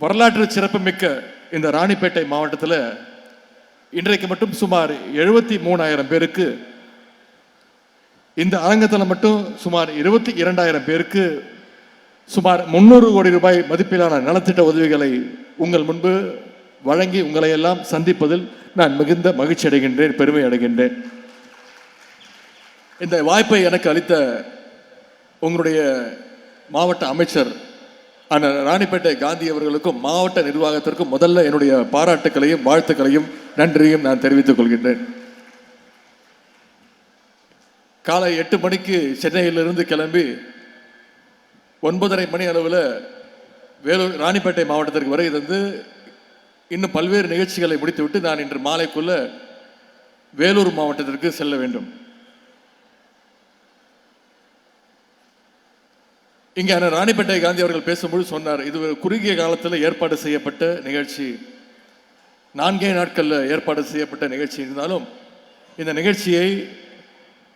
வரலாற்று சிறப்புமிக்க இந்த ராணிப்பேட்டை மாவட்டத்தில் இன்றைக்கு மட்டும் சுமார் எழுபத்தி மூணாயிரம் பேருக்கு இந்த அரங்கத்தில் மட்டும் சுமார் இருபத்தி இரண்டாயிரம் பேருக்கு சுமார் முந்நூறு கோடி ரூபாய் மதிப்பிலான நலத்திட்ட உதவிகளை உங்கள் முன்பு வழங்கி உங்களை எல்லாம் சந்திப்பதில் நான் மிகுந்த மகிழ்ச்சி அடைகின்றேன் பெருமை அடைகின்றேன். இந்த வாய்ப்பை எனக்கு அளித்த உங்களுடைய மாவட்ட அமைச்சர் அண்ணன் ராணிப்பேட்டை காந்தி அவர்களுக்கும் மாவட்ட நிர்வாகத்திற்கும் முதல்ல என்னுடைய பாராட்டுக்களையும் வாழ்த்துக்களையும் நன்றியும் நான் தெரிவித்துக் கொள்கின்றேன். காலை எட்டு மணிக்கு சென்னையிலிருந்து கிளம்பி ஒன்பதரை மணி அளவில் வேலூர் ராணிப்பேட்டை மாவட்டத்திற்கு வரை இருந்து இன்னும் பல்வேறு நிகழ்ச்சிகளை முடித்துவிட்டு நான் இன்று மாலைக்குள்ள வேலூர் மாவட்டத்திற்கு செல்ல வேண்டும். இங்கே அண்ணன் ராணிப்பேட்டை காந்தி அவர்கள் பேசும்போது சொன்னார் இது ஒரு குறுகிய காலத்தில் ஏற்பாடு செய்யப்பட்ட நிகழ்ச்சி. நான்கே நாட்களில் ஏற்பாடு செய்யப்பட்ட நிகழ்ச்சி. இருந்தாலும் இந்த நிகழ்ச்சியை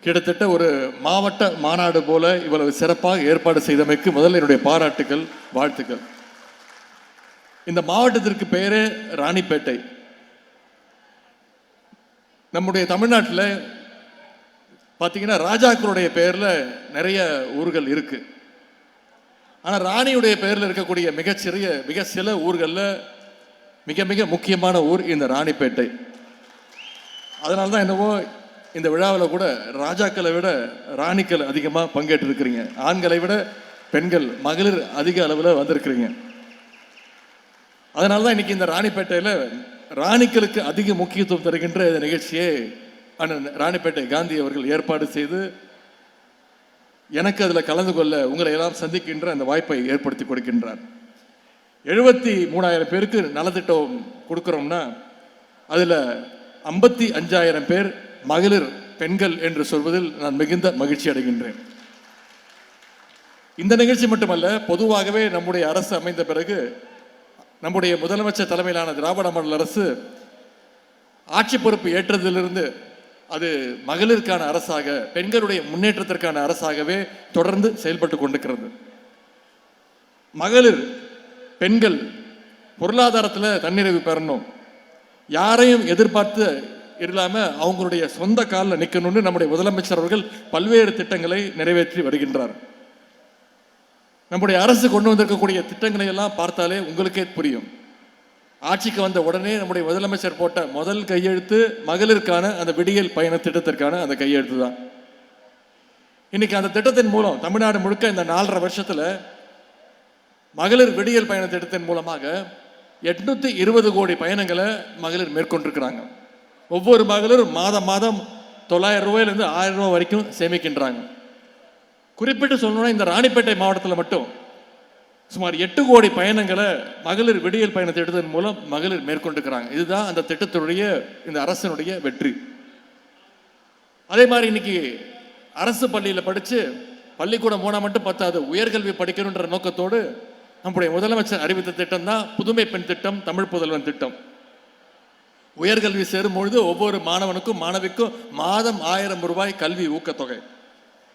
கிட்டத்தட்ட ஒரு மாவட்ட மாநாடு போல இவ்வளவு சிறப்பாக ஏற்பாடு செய்தமைக்கு முதல்ல என்னுடைய பாராட்டுகள் வாழ்த்துக்கள். இந்த மாவட்டத்திற்கு பெயரே ராணிப்பேட்டை. நம்முடைய தமிழ்நாட்டில் பார்த்தீங்கன்னா ராஜாக்களுடைய பெயரில் நிறைய ஊர்கள் இருக்குது ஆனால் ராணியுடைய பெயரில் இருக்கக்கூடிய மிகச்சிறிய மிக சில ஊர்களில் மிக மிக முக்கியமான ஊர் இந்த ராணிப்பேட்டை. அதனால தான் என்னவோ இந்த விழாவில் கூட ராஜாக்களை விட ராணிக்கள் அதிகமாக பங்கேற்றிருக்கிறீங்க. ஆண்களை விட பெண்கள் மகளிர் அதிக அளவில் வந்திருக்கிறீங்க. அதனால தான் இன்றைக்கி இந்த ராணிப்பேட்டையில் ராணிக்களுக்கு அதிக முக்கியத்துவம் தருகின்ற இந்த நிகழ்ச்சியை அண்ணன் ராணிப்பேட்டை காந்தி அவர்கள் ஏற்பாடு செய்து எனக்கு அதில் கலந்து கொள்ள உங்களை எல்லாம் சந்திக்கின்ற அந்த வாய்ப்பை ஏற்படுத்தி கொடுக்கின்றார். எழுபத்தி மூணாயிரம் பேருக்கு நலத்திட்டம் கொடுக்குறோம்னா அதில் ஐம்பத்தி அஞ்சாயிரம் பேர் மகளிர் பெண்கள் என்று சொல்வதில் நான் மிகுந்த மகிழ்ச்சி அடைகின்றேன். இந்த நிகழ்ச்சி மட்டுமல்ல பொதுவாகவே நம்முடைய அரசு அமைந்த பிறகு நம்முடைய முதலமைச்சர் தலைமையிலான திராவிட மாடல் அரசு ஆட்சி பொறுப்பு ஏற்றதிலிருந்து அது மகளிருக்கான அரசாக பெண்களுடைய முன்னேற்றத்திற்கான அரசாகவே தொடர்ந்து செயல்பட்டு கொண்டிருக்கிறது. மகளிர் பெண்கள் பொருளாதாரத்தில் தன்னிறைவு பெறணும். யாரையும் எதிர்பார்த்து இல்லாமல் அவங்களுடைய சொந்த காலில் நிற்கணும்னு நம்முடைய முதலமைச்சர் அவர்கள் பல்வேறு திட்டங்களை நிறைவேற்றி வருகின்றார். நம்முடைய அரசு கொண்டு வந்திருக்கக்கூடிய திட்டங்களை எல்லாம் பார்த்தாலே உங்களுக்கே புரியும். ஆட்சிக்கு வந்த உடனே நம்முடைய முதலமைச்சர் போட்ட முதல் கையெழுத்து மகளிருக்கான அந்த விடியல் பயண திட்டத்திற்கான அந்த கையெழுத்து தான். இன்னைக்கு அந்த திட்டத்தின் மூலம் தமிழ்நாடு முழுக்க இந்த நாலரை வருஷத்தில் மகளிர் விடியல் பயண திட்டத்தின் மூலமாக எட்நூத்தி இருபது கோடி பயணங்களை மகளிர் மேற்கொண்டிருக்கிறாங்க. ஒவ்வொரு மகளிரும் மாதம் மாதம் தொள்ளாயிரம் ரூபாயிலிருந்து ஆயிரம் ரூபாய் வரைக்கும் சேமிக்கின்றாங்க. குறிப்பிட்டு சொல்லணும்னா இந்த ராணிப்பேட்டை மாவட்டத்தில் மட்டும் சுமார் எட்டு கோடி பயணங்களை மகளிர் விடியல் பயண திட்டத்தின் மூலம் மகளிர் மேற்கொண்டிருக்கிறாங்க. இதுதான் அந்த திட்டத்தினுடைய இந்த அரசினுடைய வெற்றி. அதே மாதிரி இன்னைக்கு அரசு பள்ளியில் படித்து பள்ளிக்கூடம் போனால் மட்டும் பத்தாது உயர்கல்வி படிக்கணுன்ற நோக்கத்தோடு நம்முடைய முதலமைச்சர் அறிவித்த திட்டம் தான் புதுமை பெண் திட்டம் தமிழ் புதல்வன் திட்டம். உயர்கல்வி சேரும் பொழுது ஒவ்வொரு மாணவனுக்கும் மாணவிக்கும் மாதம் ஆயிரம் ரூபாய் கல்வி ஊக்கத்தொகை.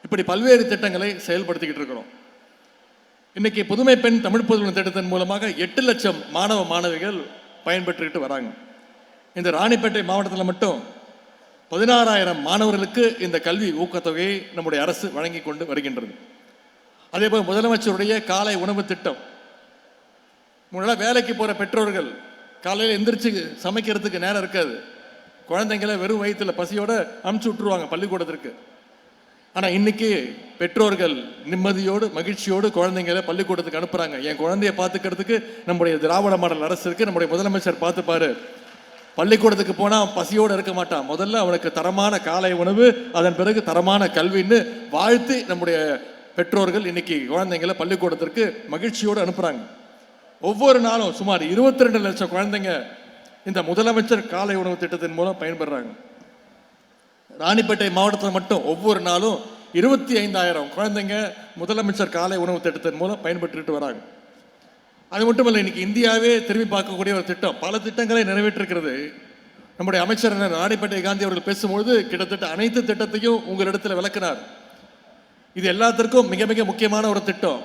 இப்படி பல்வேறு திட்டங்களை செயல்படுத்திக்கிட்டு இருக்கிறோம். இன்னைக்கு புதுமை பெண் தமிழ் புதல்வன் திட்டத்தின் மூலமாக எட்டு லட்சம் மாணவ மாணவிகள் பயன்பெற்றுக்கிட்டு வராங்க. இந்த ராணிப்பேட்டை மாவட்டத்தில் மட்டும் பதினாறாயிரம் மாணவர்களுக்கு இந்த கல்வி ஊக்கத்தொகையை நம்முடைய அரசு வழங்கி கொண்டு வருகின்றது. அதே போல் முதலமைச்சருடைய காலை உணவு திட்டம். முன்னாடி வேலைக்கு போகிற பெற்றோர்கள் காலையில் எந்திரிச்சு சமைக்கிறதுக்கு நேரம் இருக்காது. குழந்தைங்கள வெறும் வயிற்றுல பசியோடு அமுச்சு விட்டுருவாங்க பள்ளிக்கூடத்திற்கு. ஆனால் இன்னைக்கு பெற்றோர்கள் நிம்மதியோடு மகிழ்ச்சியோடு குழந்தைங்களை பள்ளிக்கூடத்துக்கு அனுப்புகிறாங்க என் குழந்தைய பார்த்துக்கிறதுக்கு நம்முடைய திராவிட மாடல் அரசு இருக்குது நம்முடைய முதலமைச்சர் பார்த்துப்பாரு. பள்ளிக்கூடத்துக்கு போனால் பசியோடு இருக்க மாட்டான். முதல்ல அவனுக்கு தரமான காலை உணவு அதன் பிறகு தரமான கல்வின்னு வாழ்த்து நம்முடைய பெற்றோர்கள் இன்னைக்கு குழந்தைங்களை பள்ளிக்கூடத்திற்கு மகிழ்ச்சியோடு அனுப்புகிறாங்க ஒவ்வொரு நாளும் சுமார் இருபத்தி ரெண்டு லட்சம் குழந்தைங்க இந்த முதலமைச்சர் காலை உணவு திட்டத்தின் மூலம் பயன்பெறாங்க. ராணிப்பேட்டை மாவட்டத்தில் மட்டும் ஒவ்வொரு நாளும் இருபத்தி ஐந்தாயிரம் குழந்தைங்க முதலமைச்சர் காலை உணவு திட்டத்தின் மூலம் பயன்பெற்றுட்டு வராங்க. அது மட்டுமல்ல இன்னைக்கு இந்தியாவே திரும்பி பார்க்கக்கூடிய ஒரு திட்டம். பல திட்டங்களை நிறைவேற்றிருக்கிறது. நம்முடைய அமைச்சர் அண்ணன் ராணிப்பேட்டை காந்தி அவர்கள் பேசும்பொழுது கிட்டத்தட்ட அனைத்து திட்டத்தையும் உங்களிடத்தில் விளக்கினார். இது எல்லாத்திற்கும் மிக மிக முக்கியமான ஒரு திட்டம்.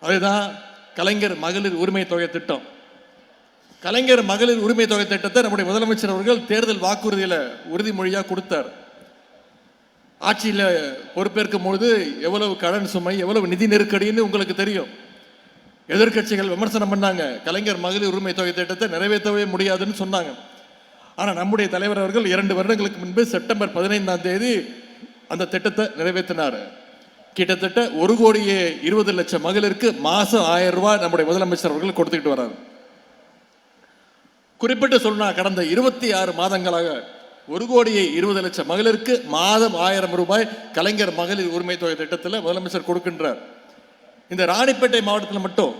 அதுதான் கலைஞர் மகளிர் உரிமை தொகை திட்டம். கலைஞர் மகளிர் உரிமை தொகை திட்டத்தை நம்முடைய முதலமைச்சர் அவர்கள் தேர்தல் வாக்குறுதியில் உறுதிமொழியாக கொடுத்தார். ஆட்சியில் பொறுப்பேற்கும் பொழுது எவ்வளவு கடன் சுமை எவ்வளவு நிதி நெருக்கடின்னு உங்களுக்கு தெரியும். எதிர்க்கட்சிகள் விமர்சனம் பண்ணாங்க. கலைஞர் மகளிர் உரிமை தொகை திட்டத்தை நிறைவேற்றவே முடியாதுன்னு சொன்னாங்க. ஆனால் நம்முடைய தலைவர் அவர்கள் இரண்டு வருடங்களுக்கு முன்பு செப்டம்பர் பதினைந்தாம் தேதி அந்த திட்டத்தை நிறைவேற்றினார். கிட்டத்தட்ட ஒரு கோடியே இருபது லட்சம் மகளிருக்கு மாதம் ஆயிரம் ரூபாய் நம்முடைய முதலமைச்சர் அவர்கள் கொடுத்துக்கிட்டு வர்றாரு குறிப்பிட்டு சொன்னால் கடந்த இருபத்தி ஆறு மாதங்களாக ஒரு கோடியே இருபது லட்சம் மகளிருக்கு மாதம் ஆயிரம் ரூபாய் கலைஞர் மகளிர் உரிமை தொகை திட்டத்தில் முதலமைச்சர் கொடுக்கின்றார். இந்த ராணிப்பேட்டை மாவட்டத்தில் மட்டும்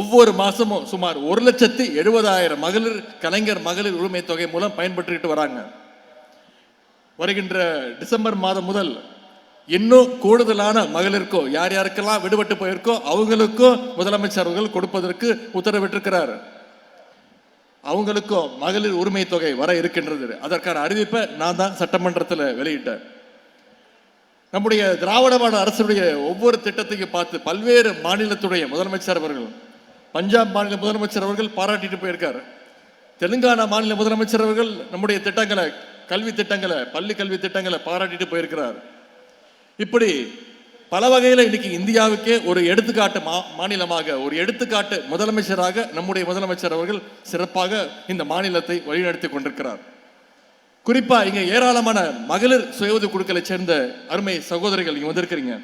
ஒவ்வொரு மாதமும் சுமார் ஒரு லட்சத்தி எழுபதாயிரம் மகளிர் கலைஞர் மகளிர் உரிமை தொகை மூலம் பயன்பட்டுக்கிட்டு வராங்க. வருகின்ற டிசம்பர் மாதம் முதல் இன்னும் கூடுதலான மகளிருக்கோ யார் யாருக்கெல்லாம் விடுபட்டு போயிருக்கோ அவங்களுக்கும் முதலமைச்சர் அவர்கள் கொடுப்பதற்கு உத்தரவிட்டிருக்கிறார். அவங்களுக்கும் மகளிர் உரிமை தொகை வர இருக்கின்றது. அதற்கான அறிவிப்பை நான் தான் சட்டமன்றத்தில் வெளியிட்டேன். நம்முடைய திராவிட மாடல் அரசுடைய ஒவ்வொரு திட்டத்தையும் பார்த்து பல்வேறு மாநிலத்துடைய முதலமைச்சர் அவர்கள் பஞ்சாப் மாநில முதலமைச்சர் அவர்கள் பாராட்டிட்டு போயிருக்காரு. தெலுங்கானா மாநில முதலமைச்சர் அவர்கள் நம்முடைய திட்டங்களை கல்வி திட்டங்களை பள்ளி கல்வி திட்டங்களை பாராட்டிட்டு போயிருக்கிறார். இப்படி பல வகையில் இன்னைக்கு இந்தியாவுக்கே ஒரு எடுத்துக்காட்டு மா மாநிலமாக ஒரு எடுத்துக்காட்டு முதலமைச்சராக நம்முடைய முதலமைச்சர் அவர்கள் சிறப்பாக இந்த மாநிலத்தை வழிநடத்தி கொண்டிருக்கிறார். குறிப்பா இங்க ஏராளமான மகளிர் சுய உதவி குழுக்களை சேர்ந்த அருமை சகோதரிகள் இங்க வந்திருக்கிறீங்க.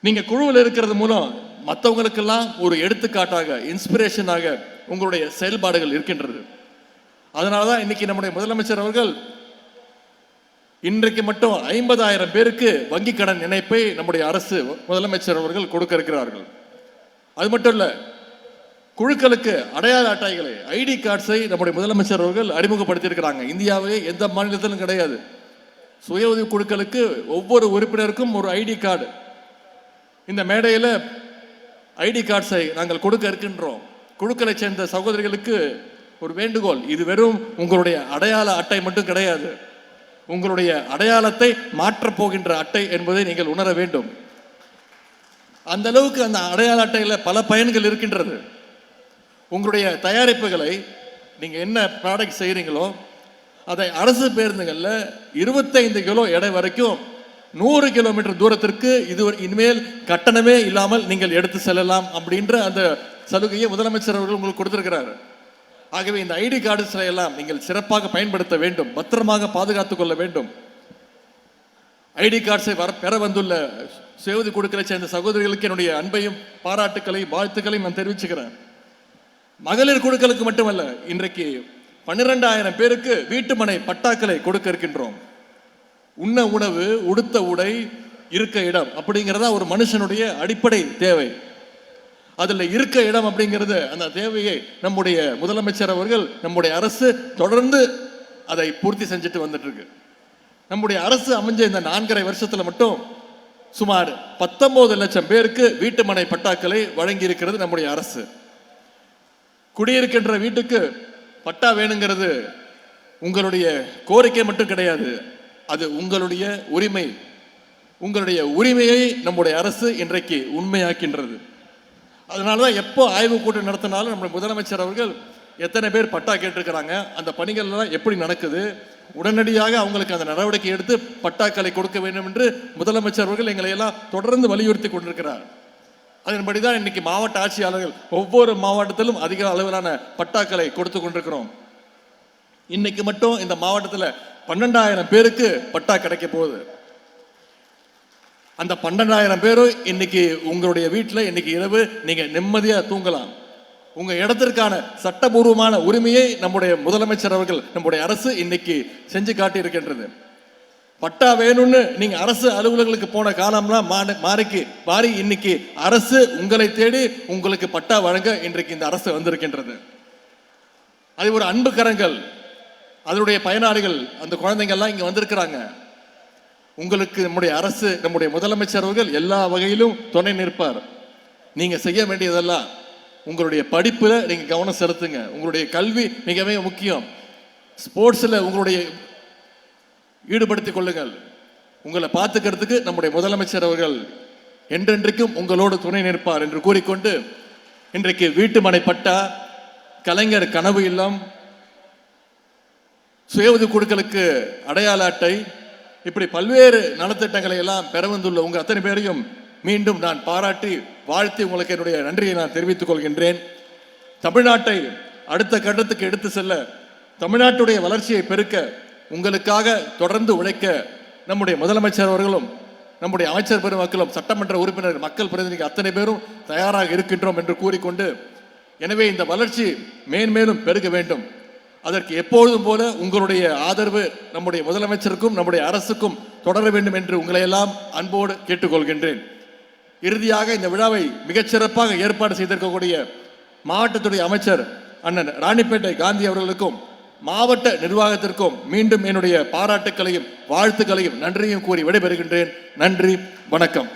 நீங்க குழுவில் இருக்கிறது மூலம் மற்றவங்களுக்கெல்லாம் ஒரு எடுத்துக்காட்டாக இன்ஸ்பிரேஷனாக உங்களுடைய செயல்பாடுகள் இருக்கின்றது. அதனால தான் இன்னைக்கு நம்முடைய முதலமைச்சர் அவர்கள் இன்றைக்கு மட்டும் ஐம்பதாயிரம் பேருக்கு வங்கி கடன் இணைப்பை நம்முடைய அரசு முதலமைச்சர் அவர்கள் கொடுக்க இருக்கிறார்கள். அது மட்டும் இல்ல குழுக்களுக்கு அடையாள அட்டைகளை ஐடி கார்ட்ஸை நம்முடைய முதலமைச்சர் அவர்கள் அறிமுகப்படுத்தியிருக்கிறாங்க இந்தியாவிலே எந்த மாநிலத்திலும் கிடையாது. சுய உதவி குழுக்களுக்கு ஒவ்வொரு உறுப்பினருக்கும் ஒரு ஐடி கார்டு. இந்த மேடையில் ஐடி கார்ட்ஸை நாங்கள் கொடுக்க இருக்கின்றோம். குழுக்களை சேர்ந்த சகோதரிகளுக்கு ஒரு வேண்டுகோள். இது வெறும் உங்களுடைய அடையாள அட்டை மட்டும் கிடையாது. உங்களுடைய அடையாளத்தை மாற்றப் போகின்ற அட்டை என்பதை நீங்கள் உணர வேண்டும். அந்த அளவுக்கு அந்த அடையாள அட்டையில் பல பயன்கள் இருக்கின்றது. உங்களுடைய தயாரிப்புகளை நீங்கள் என்ன ப்ராடக்ட் செய்கிறீங்களோ அதை அரசு பேருந்துகளில் இருபத்தைந்து கிலோ எடை வரைக்கும் நூறு கிலோமீட்டர் தூரத்திற்கு இது இனிமேல் கட்டணமே இல்லாமல் நீங்கள் எடுத்து செல்லலாம் அப்படின்ற அந்த சலுகையை முதலமைச்சர் அவர்கள் உங்களுக்கு கொடுத்துருக்கிறாரு. ஆகவே இந்த ஐடி கார்டுஸ்களை எல்லாம் நீங்கள் சிறப்பாக பயன்படுத்த வேண்டும் பத்திரமாக பாதுகாத்துக் கொள்ள வேண்டும். ஐடி கார்ட்ஸை வர பெற வந்துள்ள செய்தி கொடுக்கிற சேர்ந்த சகோதரிகளுக்கு என்னுடைய அன்பையும் பாராட்டுக்களையும் வாழ்த்துக்களையும் நான் தெரிவிச்சுக்கிறேன். மகளிர் குழுக்களுக்கு மட்டுமல்ல இன்றைக்கு பன்னிரெண்டாயிரம் பேருக்கு வீட்டுமனை பட்டாக்களை கொடுக்க இருக்கின்றோம். உண்ண உணவு உடுத்த உடை இருக்க இடம் அப்படிங்கிறதா ஒரு மனுஷனுடைய அடிப்படை தேவை. அதில் இருக்க இடம் அப்படிங்கிறது அந்த தேவையை நம்முடைய முதலமைச்சர் அவர்கள் நம்முடைய அரசு தொடர்ந்து அதை பூர்த்தி செஞ்சுட்டு வந்துட்டு இருக்கு நம்முடைய அரசு அமைஞ்ச இந்த நான்கரை வருஷத்தில் மட்டும் சுமார் பத்தொன்பது லட்சம் பேருக்கு வீட்டுமனை பட்டாக்களை வழங்கி இருக்கிறது நம்முடைய அரசு. குடியிருக்கின்ற வீட்டுக்கு பட்டா வேணுங்கிறது உங்களுடைய கோரிக்கை மட்டும் கிடையாது. அது உங்களுடைய உரிமை. உங்களுடைய உரிமையை நம்முடைய அரசு இன்றைக்கு உண்மையாக்கின்றது. அதனால தான் எப்போ ஆய்வு கூட்டம் நடத்தினாலும் நம்ம முதலமைச்சர் அவர்கள் எத்தனை பேர் பட்டா கேட்டிருக்கிறாங்க அந்த பணிகள்லாம் எப்படி நடக்குது உடனடியாக அவங்களுக்கு அந்த நடவடிக்கை எடுத்து பட்டாக்களை கொடுக்க வேண்டும் என்று முதலமைச்சர் அவர்கள் எங்களை எல்லாம் தொடர்ந்து வலியுறுத்தி கொண்டிருக்கிறார். அதன்படி தான் இன்னைக்கு மாவட்ட ஆட்சியாளர்கள் ஒவ்வொரு மாவட்டத்திலும் அதிக அளவிலான பட்டாக்களை கொடுத்து கொண்டிருக்கிறோம். இன்னைக்கு மட்டும் இந்த மாவட்டத்தில் பன்னெண்டாயிரம் பேருக்கு பட்டா கிடைக்க போகுது. அந்த பன்னெண்டாயிரம் பேரும் இன்னைக்கு உங்களுடைய வீட்டில் இன்னைக்கு இரவு நீங்கள் நிம்மதியாக தூங்கலாம். உங்கள் இடத்திற்கான சட்டபூர்வமான உரிமையை நம்முடைய முதலமைச்சர் அவர்கள் நம்முடைய அரசு இன்னைக்கு செஞ்சு காட்டி இருக்கின்றது பட்டா வேணும்னு நீங்கள் அரசு அலுவலர்களுக்கு போன காலம்லாம் மாறி- மாறிக்கு மாறி இன்னைக்கு அரசு உங்களை தேடி உங்களுக்கு பட்டா வழங்க இன்றைக்கு இந்த அரசு வந்திருக்கின்றது. அது ஒரு அன்பு கரங்கள். அதனுடைய பயனாளிகள் அந்த குழந்தைங்கள்லாம் இங்கே வந்திருக்கிறாங்க. உங்களுக்கு நம்முடைய அரசு நம்முடைய முதலமைச்சர் அவர்கள் எல்லா வகையிலும் துணை நிற்பார். நீங்கள் செய்ய வேண்டியதெல்லாம் உங்களுடைய படிப்பில் நீங்கள் கவனம் செலுத்துங்க. உங்களுடைய கல்வி மிகவே முக்கியம். ஸ்போர்ட்ஸில் உங்களுடைய ஈடுபடுத்திக் கொள்ளுங்கள். உங்களை பார்த்துக்கிறதுக்கு நம்முடைய முதலமைச்சர் அவர்கள் என்றென்றைக்கும் உங்களோடு துணை நிற்பார் என்று கூறிக்கொண்டு இன்றைக்கு வீட்டுமனை பட்டா கலைஞர் கனவு இல்லம் சுய குழுக்களுக்கு அடையாள அட்டை இப்படி பல்வேறு நலத்திட்டங்களை எல்லாம் பெற வந்துள்ள உங்கள் அத்தனை பேரையும் மீண்டும் நான் பாராட்டி வாழ்த்தி உங்களுக்கு என்னுடைய நன்றியை நான் தெரிவித்துக் கொள்கின்றேன். தமிழ்நாட்டை அடுத்த கட்டத்துக்கு எடுத்து செல்ல தமிழ்நாட்டுடைய வளர்ச்சியை பெருக்க உங்களுக்காக தொடர்ந்து உழைக்க நம்முடைய முதலமைச்சர் அவர்களும் நம்முடைய அமைச்சர் பெருமக்களும் சட்டமன்ற உறுப்பினர் மக்கள் பிரதிநிதிகள் அத்தனை பேரும் தயாராக இருக்கின்றோம் என்று கூறிக்கொண்டு எனவே இந்த வளர்ச்சி மேன்மேலும் பெருக வேண்டும். அதற்கு எப்பொழுதும் போல உங்களுடைய ஆதரவு நம்முடைய முதலமைச்சருக்கும் நம்முடைய அரசுக்கும் தொடர வேண்டும் என்று உங்களையெல்லாம் அன்போடு கேட்டுக்கொள்கின்றேன். இறுதியாக இந்த விழாவை மிகச்சிறப்பாக ஏற்பாடு செய்திருக்கக்கூடிய மாவட்டத்துடைய அமைச்சர் அண்ணன் ராணிப்பேட்டை காந்தி அவர்களுக்கும் மாவட்ட நிர்வாகத்திற்கும் மீண்டும் என்னுடைய பாராட்டுக்களையும் வாழ்த்துக்களையும் நன்றியும் கூறி விடைபெறுகின்றேன். நன்றி வணக்கம்.